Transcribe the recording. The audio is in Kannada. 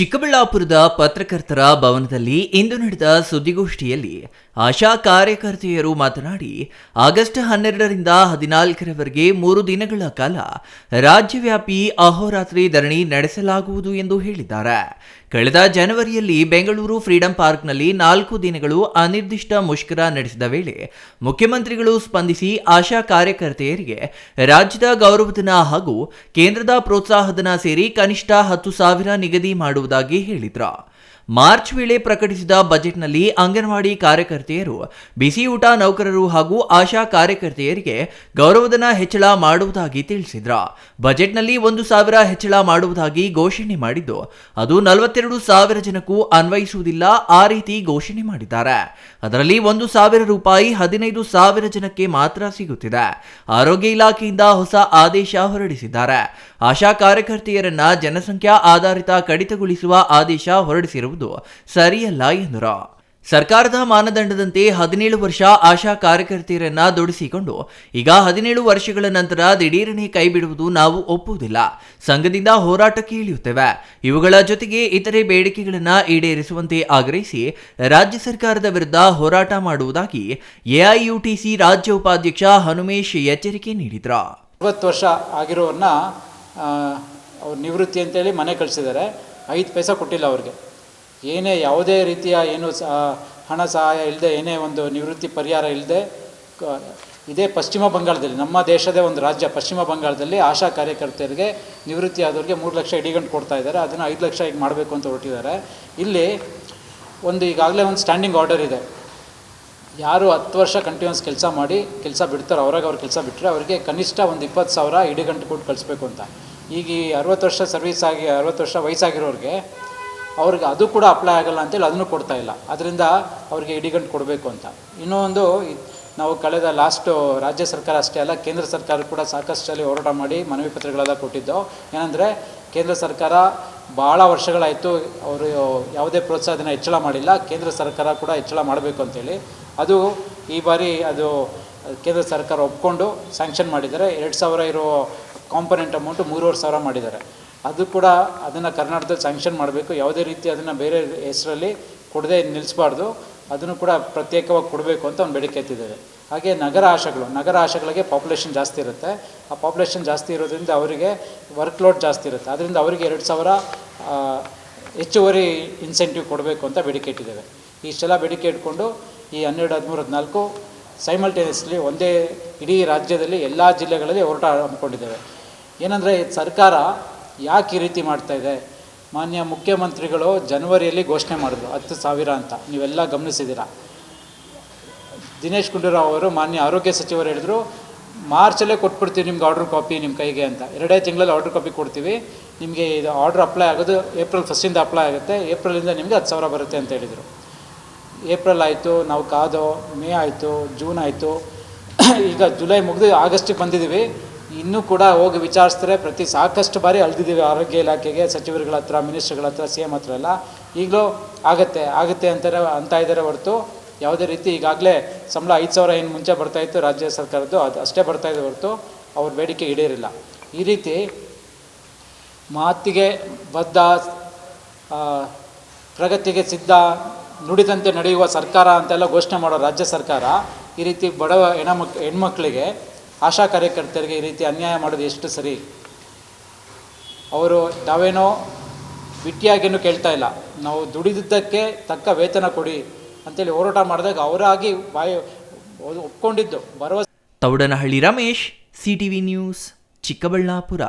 ಚಿಕ್ಕಬಳ್ಳಾಪುರದ ಪತ್ರಕರ್ತರ ಭವನದಲ್ಲಿ ಇಂದು ನಡೆದ ಸುದ್ದಿಗೋಷ್ಠಿಯಲ್ಲಿ ಆಶಾ ಕಾರ್ಯಕರ್ತೆಯರು ಮಾತನಾಡಿ, ಆಗಸ್ಟ್ ಹನ್ನೆರಡರಿಂದ ಹದಿನಾಲ್ಕರವರೆಗೆ ಮೂರು ದಿನಗಳ ಕಾಲ ರಾಜ್ಯವ್ಯಾಪಿ ಅಹೋರಾತ್ರಿ ಧರಣಿ ನಡೆಸಲಾಗುವುದು ಎಂದು ಹೇಳಿದ್ದಾರೆ. ಕಳೆದ ಜನವರಿಯಲ್ಲಿ ಬೆಂಗಳೂರು ಫ್ರೀಡಂ ಪಾರ್ಕ್ನಲ್ಲಿ ನಾಲ್ಕು ದಿನಗಳು ಅನಿರ್ದಿಷ್ಟ ಮುಷ್ಕರ ನಡೆಸಿದ ವೇಳೆ ಮುಖ್ಯಮಂತ್ರಿಗಳು ಸ್ಪಂದಿಸಿ ಆಶಾ ಕಾರ್ಯಕರ್ತೆಯರಿಗೆ ರಾಜ್ಯದ ಗೌರವಧನ ಹಾಗೂ ಕೇಂದ್ರದ ಪ್ರೋತ್ಸಾಹಧನ ಸೇರಿ ಕನಿಷ್ಠ ಹತ್ತು ಸಾವಿರ ನಿಗದಿ ಮಾಡುವುದಾಗಿ ಹೇಳಿದ್ರು. ಮಾರ್ಚ್ ವೇಳೆ ಪ್ರಕಟಿಸಿದ ಬಜೆಟ್ನಲ್ಲಿ ಅಂಗನವಾಡಿ ಕಾರ್ಯಕರ್ತೆಯರು, ಬಿಸಿ ಊಟ ನೌಕರರು ಹಾಗೂ ಆಶಾ ಕಾರ್ಯಕರ್ತೆಯರಿಗೆ ಗೌರವಧನ ಹೆಚ್ಚಳ ಮಾಡುವುದಾಗಿ ತಿಳಿಸಿದ್ರು. ಬಜೆಟ್ನಲ್ಲಿ ಒಂದು ಸಾವಿರ ಹೆಚ್ಚಳ ಮಾಡುವುದಾಗಿ ಘೋಷಣೆ ಮಾಡಿದ್ದು, ಅದು ನಲವತ್ತೆರಡು ಸಾವಿರ ಜನಕ್ಕೂ ಅನ್ವಯಿಸುವುದಿಲ್ಲ ಆ ರೀತಿ ಘೋಷಣೆ ಮಾಡಿದ್ದಾರೆ. ಅದರಲ್ಲಿ ಒಂದು ಸಾವಿರ ರೂಪಾಯಿ ಹದಿನೈದು ಸಾವಿರ ಜನಕ್ಕೆ ಮಾತ್ರ ಸಿಗುತ್ತಿದೆ. ಆರೋಗ್ಯ ಇಲಾಖೆಯಿಂದ ಹೊಸ ಆದೇಶ ಹೊರಡಿಸಿದ್ದಾರೆ. ಆಶಾ ಕಾರ್ಯಕರ್ತೆಯರನ್ನ ಜನಸಂಖ್ಯಾ ಆಧಾರಿತ ಕಡಿತಗೊಳಿಸುವ ಆದೇಶ ಹೊರಡಿಸಿರುವುದು ಸರಿಯಲ್ಲ ಎಂದರು. ಸರ್ಕಾರದ ಮಾನದಂಡದಂತೆ ಹದಿನೇಳು ವರ್ಷ ಆಶಾ ಕಾರ್ಯಕರ್ತೆಯರನ್ನ ದುಡಿಸಿಕೊಂಡು ಈಗ ಹದಿನೇಳು ವರ್ಷಗಳ ನಂತರ ದಿಢೀರನೆ ಕೈಬಿಡುವುದು ನಾವು ಒಪ್ಪುವುದಿಲ್ಲ. ಸಂಘದಿಂದ ಹೋರಾಟಕ್ಕೆ ಇಳಿಯುತ್ತೇವೆ ಇವುಗಳ ಜೊತೆಗೆ ಇತರೆ ಬೇಡಿಕೆಗಳನ್ನು ಈಡೇರಿಸುವಂತೆ ಆಗ್ರಹಿಸಿ ರಾಜ್ಯ ಸರ್ಕಾರದ ವಿರುದ್ಧ ಹೋರಾಟ ಮಾಡುವುದಾಗಿ ಎಐಯುಟಿಸಿ ರಾಜ್ಯ ಉಪಾಧ್ಯಕ್ಷ ಹನುಮೇಶ್ ಎಚ್ಚರಿಕೆ ನೀಡಿದ್ರು. ವರ್ಷ ಅವ್ರು ನಿವೃತ್ತಿ ಅಂತೇಳಿ ಮನೆ ಕಳಿಸಿದ್ದಾರೆ. ಐದು ಪೈಸೆ ಕೊಟ್ಟಿಲ್ಲ ಅವ್ರಿಗೆ. ಏನೇ ಯಾವುದೇ ರೀತಿಯ ಏನು ಸಹ ಹಣ ಸಹಾಯ ಇಲ್ಲದೆ ಏನೇ ಒಂದು ನಿವೃತ್ತಿ ಪರಿಹಾರ ಇಲ್ಲದೆ ಇದೇ ಪಶ್ಚಿಮ ಬಂಗಾಳದಲ್ಲಿ, ನಮ್ಮ ದೇಶದ ಒಂದು ರಾಜ್ಯ ಪಶ್ಚಿಮ ಬಂಗಾಳದಲ್ಲಿ ಆಶಾ ಕಾರ್ಯಕರ್ತೆಯರಿಗೆ ನಿವೃತ್ತಿ ಆದವ್ರಿಗೆ ಮೂರು ಲಕ್ಷ ಇಡಿಗಂಟು ಕೊಡ್ತಾ ಇದ್ದಾರೆ. ಅದನ್ನು ಐದು ಲಕ್ಷ ಈಗ ಮಾಡಬೇಕು ಅಂತ ಹೊರಟಿದ್ದಾರೆ. ಇಲ್ಲಿ ಒಂದು ಈಗಾಗಲೇ ಒಂದು ಸ್ಟ್ಯಾಂಡಿಂಗ್ ಆರ್ಡರ್ ಇದೆ. ಯಾರು ಹತ್ತು ವರ್ಷ ಕಂಟಿನ್ಯೂಸ್ ಕೆಲಸ ಮಾಡಿ, ಕೆಲಸ ಬಿಡ್ತಾರೋ, ಅವ್ರಾಗ ಅವ್ರ ಕೆಲಸ ಬಿಟ್ಟರೆ ಅವರಿಗೆ ಕನಿಷ್ಠ ಒಂದು ಇಪ್ಪತ್ತು ಸಾವಿರ ಇಡಿಗಂಟು ಕೊಟ್ಟು ಕಳಿಸ್ಬೇಕು ಅಂತ. ಈಗ ಈ ಅರವತ್ತು ವರ್ಷ ಸರ್ವಿಸ್ ಆಗಿ, ಅರವತ್ತು ವರ್ಷ ವಯಸ್ಸಾಗಿರೋರಿಗೆ ಅವ್ರಿಗೆ ಅದು ಕೂಡ ಅಪ್ಲೈ ಆಗಲ್ಲ ಅಂತೇಳಿ ಅದನ್ನು ಕೊಡ್ತಾ ಇಲ್ಲ. ಅದರಿಂದ ಅವ್ರಿಗೆ ಇಡಿಗಂಟು ಕೊಡಬೇಕು ಅಂತ. ಇನ್ನೂ ಒಂದು ನಾವು ಕಳೆದ ಲಾಸ್ಟು ರಾಜ್ಯ ಸರ್ಕಾರ ಅಷ್ಟೇ ಅಲ್ಲ, ಕೇಂದ್ರ ಸರ್ಕಾರ ಕೂಡ ಸಾಕಷ್ಟು ಸಲ ಹೋರಾಟ ಮಾಡಿ ಮನವಿ ಪತ್ರಗಳೆಲ್ಲ ಕೊಟ್ಟಿದ್ದು. ಏನಂದರೆ, ಕೇಂದ್ರ ಸರ್ಕಾರ ಭಾಳ ವರ್ಷಗಳಾಯಿತು ಅವರು ಯಾವುದೇ ಪ್ರೋತ್ಸಾಹನ ಹೆಚ್ಚಳ ಮಾಡಿಲ್ಲ. ಕೇಂದ್ರ ಸರ್ಕಾರ ಕೂಡ ಹೆಚ್ಚಳ ಮಾಡಬೇಕು ಅಂತೇಳಿ. ಅದು ಈ ಬಾರಿ ಅದು ಕೇಂದ್ರ ಸರ್ಕಾರ ಒಪ್ಕೊಂಡು ಸ್ಯಾಂಕ್ಷನ್ ಮಾಡಿದ್ದಾರೆ. ಎರಡು ಸಾವಿರ ಇರೋ ಕಾಂಪೊನೆಂಟ್ ಅಮೌಂಟು ಮೂರುವರೆ ಸಾವಿರ ಮಾಡಿದ್ದಾರೆ. ಅದು ಕೂಡ ಅದನ್ನು ಕರ್ನಾಟಕದಲ್ಲಿ ಸ್ಯಾಂಕ್ಷನ್ ಮಾಡಬೇಕು. ಯಾವುದೇ ರೀತಿ ಅದನ್ನು ಬೇರೆ ಹೆಸರಲ್ಲಿ ಕೊಡದೆ ನಿಲ್ಲಿಸಬಾರ್ದು ಅದನ್ನು ಕೂಡ ಪ್ರತ್ಯೇಕವಾಗಿ ಕೊಡಬೇಕು ಅಂತ ಒಂದು ಬೇಡಿಕೆ ಎತ್ತಿದ್ದಾರೆ. ಹಾಗೆ ನಗರ ಆಶೆಗಳು, ನಗರ ಆಶೆಗಳಿಗೆ ಪಾಪ್ಯುಲೇಷನ್ ಜಾಸ್ತಿ ಇರುತ್ತೆ. ಆ ಪಾಪ್ಯುಲೇಷನ್ ಜಾಸ್ತಿ ಇರೋದ್ರಿಂದ ಅವರಿಗೆ ವರ್ಕ್ ಲೋಡ್ ಜಾಸ್ತಿ ಇರುತ್ತೆ. ಅದರಿಂದ ಅವರಿಗೆ ಎರಡು ಸಾವಿರ ಹೆಚ್ಚುವರಿ ಇನ್ಸೆಂಟಿವ್ ಕೊಡಬೇಕು ಅಂತ ಬೇಡಿಕೆ ಇಟ್ಟಿದ್ದೇವೆ ಇಷ್ಟೆಲ್ಲ ಬೇಡಿಕೆ ಇಟ್ಕೊಂಡು ಈ ಹನ್ನೆರಡು, ಹದಿಮೂರು, ಹದಿನಾಲ್ಕು ಸೈಮಲ್ಟೇನಿಯಸ್ಲಿ ಒಂದೇ ಇಡೀ ರಾಜ್ಯದಲ್ಲಿ ಎಲ್ಲ ಜಿಲ್ಲೆಗಳಲ್ಲಿ ಹೊರಟ ಹಮ್ಮಿಕೊಂಡಿದ್ದೇವೆ. ಏನಂದರೆ ಸರ್ಕಾರ ಯಾಕೆ ಈ ರೀತಿ ಮಾಡ್ತಾ ಇದೆ? ಮಾನ್ಯ ಮುಖ್ಯಮಂತ್ರಿಗಳು ಜನವರಿಯಲ್ಲಿ ಘೋಷಣೆ ಮಾಡಿದ್ರು, ಹತ್ತು ಸಾವಿರ ಅಂತ. ನೀವೆಲ್ಲ ಗಮನಿಸಿದ್ದೀರಾ? ದಿನೇಶ್ ಗುಂಡೂರಾವ್ ಅವರು ಮಾನ್ಯ ಆರೋಗ್ಯ ಸಚಿವರು ಹೇಳಿದ್ರು, ಮಾರ್ಚಲ್ಲೇ ಕೊಟ್ಬಿಡ್ತೀವಿ ನಿಮ್ಗೆ ಆರ್ಡ್ರ್ ಕಾಪಿ ನಿಮ್ಮ ಕೈಗೆ ಅಂತ. ಎರಡೇ ತಿಂಗಳಲ್ಲಿ ಆರ್ಡ್ರ್ ಕಾಪಿ ಕೊಡ್ತೀವಿ. ನಿಮಗೆ ಇದು ಆರ್ಡ್ರ್ ಅಪ್ಲೈ ಆಗೋದು ಏಪ್ರಿಲ್ ಫಸ್ಟಿಂದ ಅಪ್ಲೈ ಆಗುತ್ತೆ. ಏಪ್ರಿಲಿಂದ ನಿಮಗೆ ಹತ್ತು ಸಾವಿರ ಬರುತ್ತೆ ಅಂತ ಹೇಳಿದರು. ಏಪ್ರಿಲ್ ಆಯಿತು, ನಾವು ಕಾದೋ, ಮೇ ಆಯಿತು, ಜೂನ್ ಆಯಿತು. ಈಗ ಜುಲೈ ಮುಗಿದು ಆಗಸ್ಟಿಗೆ ಬಂದಿದ್ದೀವಿ. ಇನ್ನೂ ಕೂಡ ಹೋಗಿ ವಿಚಾರಿಸ್ತಾರೆ. ಪ್ರತಿ ಸಾಕಷ್ಟು ಬಾರಿ ಅಳ್ದಿದ್ದೀವಿ ಆರೋಗ್ಯ ಇಲಾಖೆಗೆ, ಸಚಿವರುಗಳ ಹತ್ರ, ಮಿನಿಸ್ಟ್ರುಗಳ ಹತ್ರ ಸಿ ಎಂ ಹತ್ರ ಎಲ್ಲ. ಈಗಲೂ ಆಗುತ್ತೆ ಆಗುತ್ತೆ ಅಂತಾರೆ, ಅಂತ ಇದ್ದಾರೆ ಹೊರತು. ಯಾವುದೇ ರೀತಿ ಈಗಾಗಲೇ ಸಂಬಳ ಐದು ಸಾವಿರ ಏನು ಮುಂಚೆ ಬರ್ತಾಯಿತ್ತು ರಾಜ್ಯ ಸರ್ಕಾರದ್ದು, ಅದು ಅಷ್ಟೇ ಬರ್ತಾಯಿದೆ ಹೊರತು. ಅವ್ರ ಬೇಡಿಕೆ ಈಡೇರಿಲ್ಲ. ಈ ರೀತಿ ಮಾತಿಗೆ ಬದ್ಧ ಪ್ರಗತಿಗೆ ಸಿದ್ಧ, ನುಡಿದಂತೆ ನಡೆಯುವ ಸರ್ಕಾರ ಅಂತೆಲ್ಲ ಘೋಷಣೆ ಮಾಡೋ ರಾಜ್ಯ ಸರ್ಕಾರ ಈ ರೀತಿ ಬಡವ ಹೆಣಮಕ್, ಹೆಣ್ಮಕ್ಳಿಗೆ ಆಶಾ ಕಾರ್ಯಕರ್ತರಿಗೆ ಈ ರೀತಿ ಅನ್ಯಾಯ ಮಾಡೋದು ಎಷ್ಟು ಸರಿ? ಅವರು ನಾವೇನೋ ಬಿಟ್ಟಿಯಾಗೇನು ಕೇಳ್ತಾ ಇಲ್ಲ. ನಾವು ದುಡಿದಿದ್ದಕ್ಕೆ ತಕ್ಕ ವೇತನ ಕೊಡಿ ಅಂತೇಳಿ ಹೋರಾಟ ಮಾಡಿದಾಗ ಅವರಾಗಿ ಬಾಯಿ ಒಪ್ಕೊಂಡಿದ್ದು. ಭರವಸೆ ತೌಡನಹಳ್ಳಿ ರಮೇಶ್, ಸಿಟಿವಿ ನ್ಯೂಸ್, ಚಿಕ್ಕಬಳ್ಳಾಪುರ.